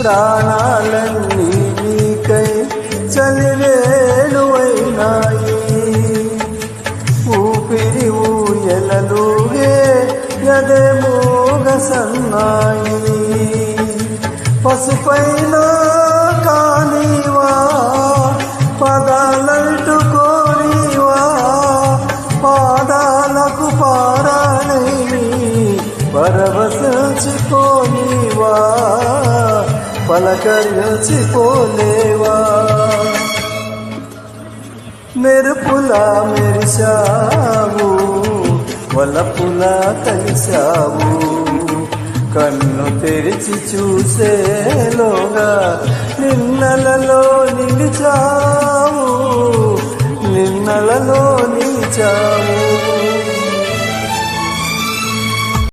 ప్రాణాలన్నీ నీకై చలివేలువైనాయి ఊపిరి ఊయలలుగే గదే మోగ సన్నాయి పసుపైన కానివా పదాలంటుకోనివా పాదాలకు పారాణి పరవసించుకోనివా పలకరించిపోలేవా? మెరుపులా మెరిశావు వలపులా కలిశావు. కన్ను తెరిచి చూసేలోగా నిన్నలలో నిలిచావు నిన్నలలో నిలిచావు.